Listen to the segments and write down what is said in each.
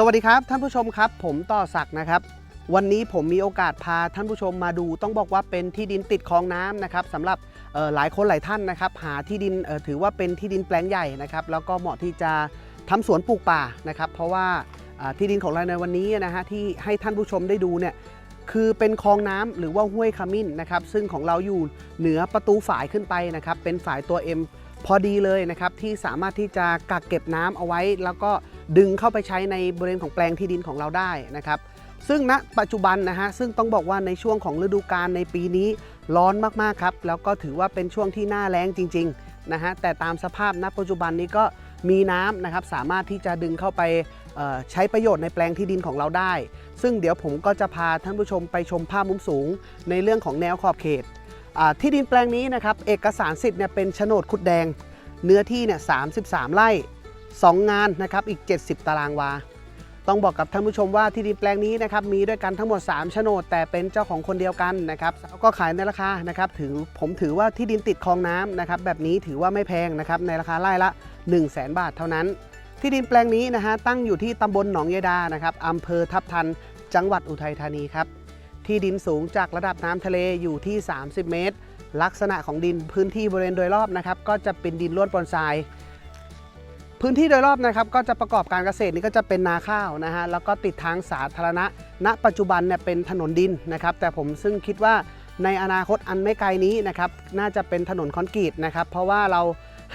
สวัสดีครับท่านผู้ชมครับ ผมต่อศักด์นะครับ วันนี้ผมมีโอกาสพาท่านผู้ชมมาดู ต้องบอกว่าเป็นที่ดินติดคลองน้ำนะครับสำหรับหลายคนหลายท่านนะครับ หาที่ดินถือว่าเป็นที่ดินแปลงใหญ่นะครับ แล้วก็เหมาะที่จะทำสวนปลูกป่านะครับ เพราะว่าที่ดินของเราในวันนี้นะฮะที่ให้ท่านผู้ชมได้ดูเนี่ยคือเป็นคลองน้ำหรือว่าห้วยขมิ้นนะครับ ซึ่งของเราอยู่เหนือประตูฝายขึ้นไปนะครับ เป็นฝายตัว M พอดีเลยนะครับที่สามารถที่จะกักเก็บน้ำเอาไว้แล้วก็ ดึงเข้าไปใช้ในบริเวณของแปลงที่ดินของเราได้นะครับ ซึ่งณปัจจุบันนะฮะซึ่งต้องบอกว่าในช่วงของฤดูกาลในปีนี้ร้อนมากๆครับ แล้วก็ถือว่าเป็นช่วงที่หน้าแล้งจริงๆนะฮะแต่ตามสภาพณปัจจุบันนี้ก็มีน้ำนะครับสามารถที่จะดึงเข้าไปใช้ประโยชน์ในแปลงที่ดินของเราได้ ซึ่งเดี๋ยวผมก็จะพาท่านผู้ชมไปชมภาพมุมสูง ในเรื่องของแนวขอบเขตที่ดินแปลงนี้นะครับเอกสารสิทธิ์เนี่ยเป็นโฉนดขุดแดง เนื้อที่เนี่ย 33 ไร่ 2 งานนะครับอีก 70 ตารางวา ต้องบอกกับท่านผู้ชมว่าที่ดินแปลงนี้นะครับมีด้วยกันทั้งหมด3โฉนด แต่เป็นเจ้าของคนเดียวกันนะครับก็ขายในราคานะครับถือผมถือว่าที่ดินติดคลองน้ำนะครับแบบนี้ถือว่าไม่แพงนะครับในราคาไร่ละ 1 0 0 0 0แบาทเท่านั้น ที่ดินแปลงนี้นะฮะตั้งอยู่ที่ตำบลหนองยายดานะครับอำเภอทับทัน จังหวัดอุทัยธานีครับที่ดินสูงจากระดับน้ำทะเลอยู่ที่ 30 เมตร ลักษณะของดินพื้นที่บริเวณโดยรอบนะครับก็จะเป็นดินล้วนปนทราย พื้นที่โดยรอบนะครับก็จะประกอบการเกษตรนี่ก็จะเป็นนาข้าวนะฮะแล้วก็ติดทางสาธารณะ ณ ปัจจุบันเนี่ยเป็นถนนดินนะครับ แต่ผมซึ่งคิดว่าในอนาคตอันไม่ไกลนี้นะครับน่าจะเป็นถนนคอนกรีตนะครับ เพราะว่าเรา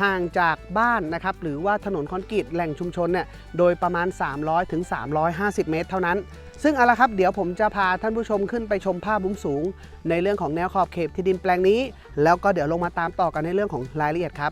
ห่างจากบ้านนะครับหรือว่าถนนคอนกรีตแหล่งชุมชนเนี่ยโดยประมาณ 300ถึง350 เมตรเท่านั้น ซึ่งเอาละครับเดี๋ยวผมจะพาท่านผู้ชมขึ้นไปชมภาพมุมสูง ในเรื่องของแนวขอบเขตที่ดินแปลงนี้ แล้วก็เดี๋ยวลงมาตามต่อกันในเรื่องของรายละเอียดครับ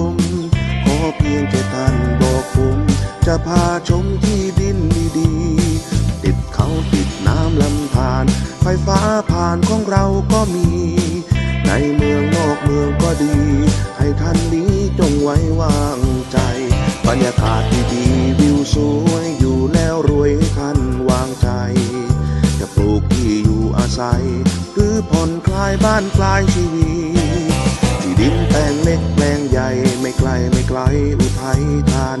ม จะพาชมที่ดินดีๆ ติดเขาติดน้ำลำธารไฟฟ้าผ่านของเราก็มี ในเมืองนอกเมืองก็ดี ให้ท่านนี้จงไว้วางใจ บรรยากาศดีๆวิวสวยอยู่แล้วรวยให้ท่านวางใจ จะปลูกที่อยู่อาศัย หรือผ่อนคลายบ้านคลายชีวิตที่ดินแปลงเล็กแปลงใหญ่ไม่ไกลไม่ไกลอุทัยธานีสน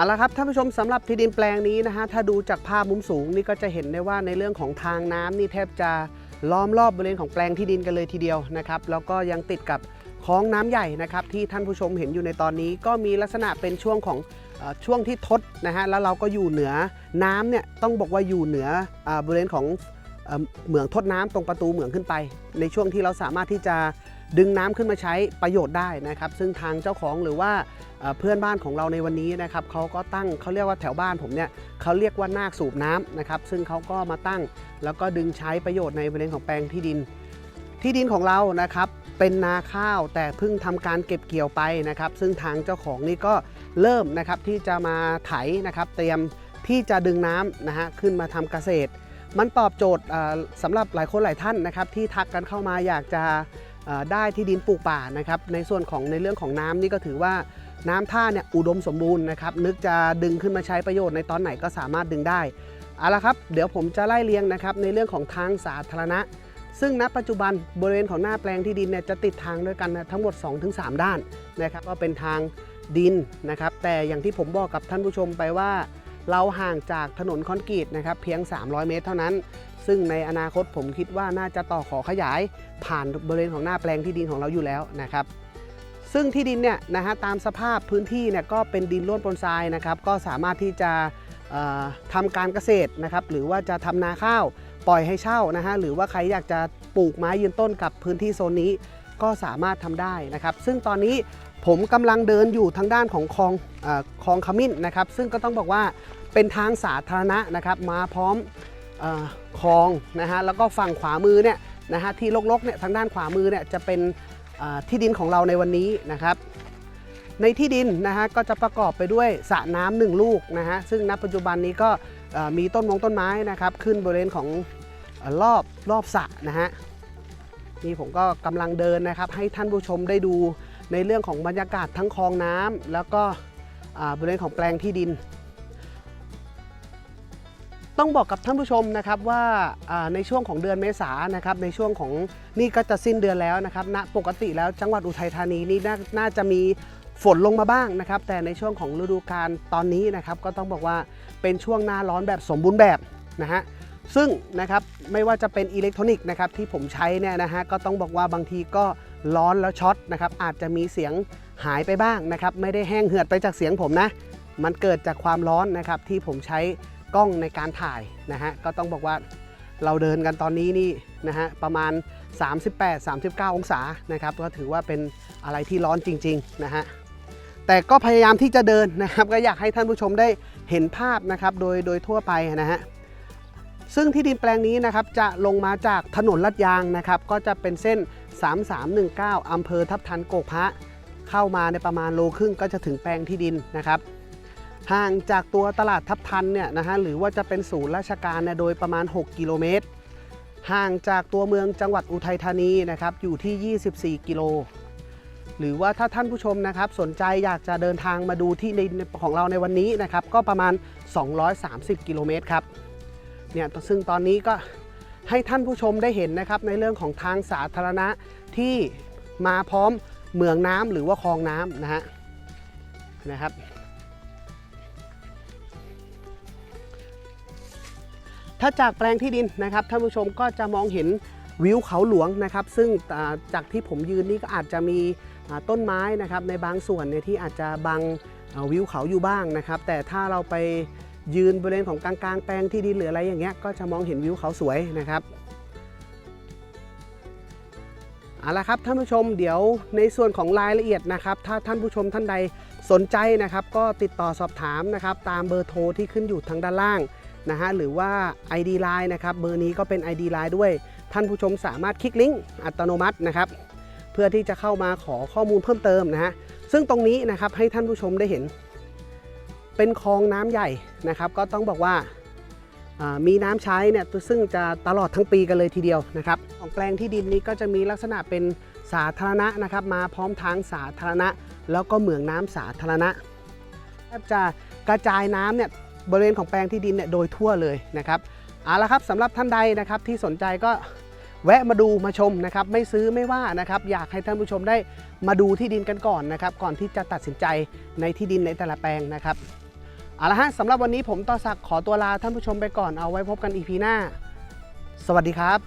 เอาละครับท่านผู้ชมสำหรับที่ดินแปลงนี้นะฮะถ้าดูจากภาพมุมสูงนี่ก็จะเห็นได้ว่าในเรื่องของทางน้ำนี่แทบจะล้อมรอบบริเวณของแปลงที่ดินกันเลยทีเดียวนะครับแล้วก็ยังติดกับคลองน้ำใหญ่นะครับที่ท่านผู้ชมเห็นอยู่ในตอนนี้ก็มีลักษณะเป็นช่วงของช่วงที่ทดนะฮะแล้วเราก็อยู่เหนือน้ำเนี่ยต้องบอกว่าอยู่เหนืออบริเวณของ เหมืองทดน้ำตรงประตูเหมืองขึ้นไป ในช่วงที่เราสามารถที่จะดึงน้ำขึ้นมาใช้ประโยชน์ได้นะครับ ซึ่งทางเจ้าของหรือว่าเพื่อนบ้านของเราในวันนี้นะครับเขาก็ตั้งเขาเรียกว่าแถวบ้านผมเนี่ยเขาเรียกว่านาคสูบน้ำนะครับซึ่งเขาก็มาตั้งแล้วก็ดึงใช้ประโยชน์ในบริเวณของแปลงที่ดิน ที่ดินของเรานะครับเป็นนาข้าวแต่เพิ่งทำการเก็บเกี่ยวไปนะครับ ซึ่งทางเจ้าของนี่ก็เริ่มนะครับที่จะมาไถนะครับ เตรียมที่จะดึงน้ำนะฮะขึ้นมาทำเกษตร มันตอบโจทย์สำหรับหลายคนหลายท่านนะครับที่ทักกันเข้ามาอยากจะได้ที่ดินปลูกป่านะครับในส่วนของในเรื่องของน้ำนี่ก็ถือว่าน้ำท่าเนี่ยอุดมสมบูรณ์นะครับนึกจะดึงขึ้นมาใช้ประโยชน์ในตอนไหนก็สามารถดึงได้เอาละครับเดี๋ยวผมจะไล่เรียงนะครับในเรื่องของทางสาธารณะ ซึ่งณปัจจุบันบริเวณของหน้าแปลงที่ดินเนี่ยจะติดทางด้วยกันทั้งหมด 2-3 ด้านนะครับก็เป็นทางดินนะครับแต่อย่างที่ผมบอกกับท่านผู้ชมไปว่า เราห่างจากถนนคอนกรีตนะครับเพียง 300 เมตรเท่านั้น ซึ่งในอนาคตผมคิดว่าน่าจะต่อขอขยาย ผ่านบริเวณของหน้าแปลงที่ดินของเราอยู่แล้วนะครับ ซึ่งที่ดินเนี่ยนะฮะตามสภาพพื้นที่เนี่ยก็เป็นดินร่วนปนทรายนะครับ ก็สามารถที่จะเอ่อทำการเกษตรนะครับ หรือว่าจะทำนาข้าวปล่อยให้เช่านะฮะหรือว่าใครอยากจะปลูกไม้ยืนต้นกับพื้นที่โซนนี้ก็สามารถทำได้นะครับ ซึ่งตอนนี้ ผมกำลังเดินอยู่ทางด้านของคลองอคลองขมิ้นนะครับ ซึ่งก็ต้องบอกว่าเป็นทางสาธารณะนะครับ มาพร้อมอคลองนะฮะแล้วก็ฝั่งขวามือเนี่ยนะฮะที่ลกๆเนี่ยทางด้านขวามือเนี่ยจะเป็นที่ดินของเราในวันนี้นะครับ ในที่ดินนะฮะก็จะประกอบไปด้วยสระน้ำหนึ่งลูกนะฮะซึ่งณปัจจุบันนี้ก็มีต้นมงต้นไม้นะครับขึ้นบริเวณของอรอบรอบสระนะฮะนี่ผมก็กำลังเดินนะครับให้ท่านผู้ชมได้ดู ในเรื่องของบรรยากาศทั้งคลองน้ำแล้วก็บริเวณของแปลงที่ดิน ต้องบอกกับท่านผู้ชมนะครับว่าในช่วงของเดือนเมษานะครับในช่วงของนี่ก็จะสิ้นเดือนแล้วนะครับณปกติแล้วจังหวัดอุทัยธานีนี่นาน่าจะมีฝนลงมาบ้างนะครับ แต่ในช่วงของฤดูกาลตอนนี้นะครับ ก็ต้องบอกว่าเป็นช่วงหน้าร้อนแบบสมบูรณ์แบบนะฮะซึ่งนะครับไม่ว่าจะเป็นอิเล็กทรอนิกส์นะครับที่ผมใช้เนี่ยนะฮะก็ต้องบอกว่าบางทีก็ ร้อนแล้วช็อตนะครับอาจจะมีเสียงหายไปบ้างนะครับไม่ได้แห้งเหือดไปจากเสียงผมนะ มันเกิดจากความร้อนนะครับที่ผมใช้กล้องในการถ่ายนะฮะก็ต้องบอกว่าเราเดินกันตอนนี้นี่นะฮะประมาณ 38-39 องศานะครับก็ถือว่าเป็นอะไรที่ร้อนจริงๆนะฮะแต่ก็พยายามที่จะเดินนะครับ ก็อยากให้ท่านผู้ชมได้เห็นภาพนะครับโดยโดยทั่วไปนะฮะซึ่งที่ดินแปลงนี้นะครับจะลงมาจากถนนลาดยางนะครับ ก็จะเป็นเส้น 3319อำเภอทับทันโกกพระ เข้ามาในประมาณโลครึ่งก็จะถึงแปลงที่ดินนะครับ ห่างจากตัวตลาดทับทันเนี่ยนะฮะหรือว่าจะเป็นศูนย์ราชการเนี่ยโดยประมาณ 6 กิโลเมตร ห่างจากตัวเมืองจังหวัดอุทัยธานีนะครับอยู่ที่ 24 กิโลหรือว่าถ้าท่านผู้ชมนะครับสนใจอยากจะเดินทางมาดูที่ในของเราในวันนี้นะครับก็ประมาณ 230 กิโลเมตรครับเนี่ยซึ่งตอนนี้ก็ ให้ท่านผู้ชมได้เห็นนะครับในเรื่องของทางสาธารณะที่มาพร้อมเหมืองน้ำหรือว่าคลองน้ำนะฮะนะครับ ถ้าจากแปลงที่ดินนะครับท่านผู้ชมก็จะมองเห็นวิวเขาหลวงนะครับ ซึ่งจากที่ผมยืนนี่ก็อาจจะมีต้นไม้นะครับในบางส่วนเนี่ยที่อาจจะบังวิวเขาอยู่บ้างนะครับ แต่ถ้าเราไป ยืนบริเวณของกลางๆแปลงที่ดินหรืออะไรอย่างเงี้ยก็จะมองเห็นวิวเขาสวยนะครับเอาละครับท่านผู้ชมเดี๋ยวในส่วนของรายละเอียดนะครับ ถ้าท่านผู้ชมท่านใดสนใจนะครับ ก็ติดต่อสอบถามนะครับ ตามเบอร์โทรที่ขึ้นอยู่ทางด้านล่างนะฮะหรือว่า ID Line นะครับเบอร์นี้ก็เป็น ID Line ด้วย ท่านผู้ชมสามารถคลิกลิงก์อัตโนมัตินะครับ เพื่อที่จะเข้ามาขอข้อมูลเพิ่มเติมนะฮะซึ่งตรงนี้นะครับให้ท่านผู้ชมได้เห็น เป็นคลองน้ำใหญ่นะครับ ก็ต้องบอกว่ามีน้ำใช้เนี่ยซึ่งจะตลอดทั้งปีกันเลยทีเดียวนะครับของแปลงที่ดินนี้ก็จะมีลักษณะเป็นสาธารณะนะครับ มาพร้อมทางสาธารณะ แล้วก็เหมืองน้ำสาธารณะแทบจะกระจายน้ำเนี่ยบริเวณของแปลงที่ดินเนี่ยโดยทั่วเลยนะครับเอาละครับสำหรับท่านใดนะครับที่สนใจก็แวะมาดูมาชมนะครับไม่ซื้อไม่ว่านะครับอยากให้ท่านผู้ชมได้มาดูที่ดินกันก่อนนะครับก่อนที่จะตัดสินใจในที่ดินในแต่ละแปลงนะครับ เอาละฮะสำหรับวันนี้ผมต่อศักดิ์ขอตัวลาท่านผู้ชมไปก่อนเอาไว้พบกันอีพีหน้า สวัสดีครับ